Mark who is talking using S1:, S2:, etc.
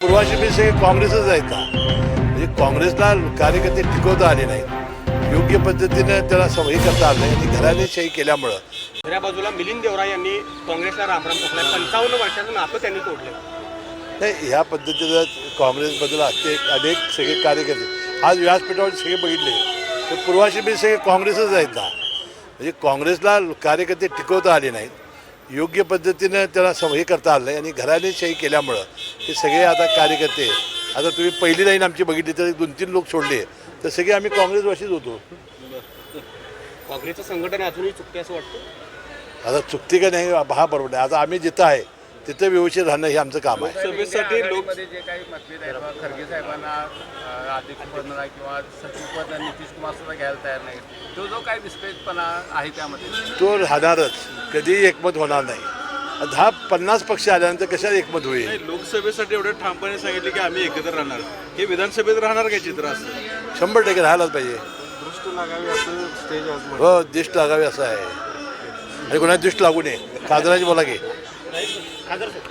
S1: पूर्वाशी सगळे काँग्रेसच आहेत ना म्हणजे काँग्रेसला कार्यकर्ते टिकवता आले नाहीत. योग्य पद्धतीनं त्याला सवयी करता आलं नाही आणि घराणेशाही केल्यामुळं.
S2: दुसऱ्या बाजूला मिलिंद देवरा यांनी काँग्रेसला रामराम ठोकलाय पंचावन्न वर्षाचं नातं त्यांनी तोडलं.
S1: नाही ह्या पद्धतीनं काँग्रेसबद्दल असे अनेक सगळे कार्यकर्ते आज व्यासपीठावर सगळे बघितले. तर पूर्वाशी सगळे काँग्रेसच आहेत ना म्हणजे काँग्रेसला कार्यकर्ते टिकवता आले नाहीत. योग्य पद्धतीनं त्याला सवयी करता आलं नाही आणि घराणेशाही केल्यामुळं हे सगळे आता कार्यकर्ते आता तुम्ही पहिली लाईन आमची बघितली तर दोन तीन लोक सोडले तर सगळे आम्ही काँग्रेसवाशीच होतो.
S2: काँग्रेसचं संघटन अजूनही चुकते असं वाटतं?
S1: आता चुकते का नाही हा बरोबर नाही. आता आम्ही जिथं आहे तिथं व्यवस्थित राहणं हे आमचं काम आहे.
S3: सभेसाठी लोकमध्ये जे काही मतभेद आहेत खरगे साहेबांना म्हणा किंवा सचिवपद नितीश कुमार सुद्धा घ्यायला तयार नाही तो जो काही निष्पेषपणा आहे त्यामध्ये.
S1: तो राहणारच. कधीही एकमत होणार नाही. दहा पन्नास पक्ष आल्यानंतर कशा एकमत होईल?
S4: नाही, लोकसभेसाठी एवढं ठामपणे सांगितले की आम्ही एकत्र राहणार. हे विधानसभेत राहणार काय चित्र असं?
S1: शंभर टक्के राहायलाच पाहिजे.
S4: दृष्ट लागावी असं स्टेज आज
S1: हो दिष्ट लागावी असं आहे. आणि कोणाला दिष्ट लागू नये. खासदाराची बोला की. 他这是也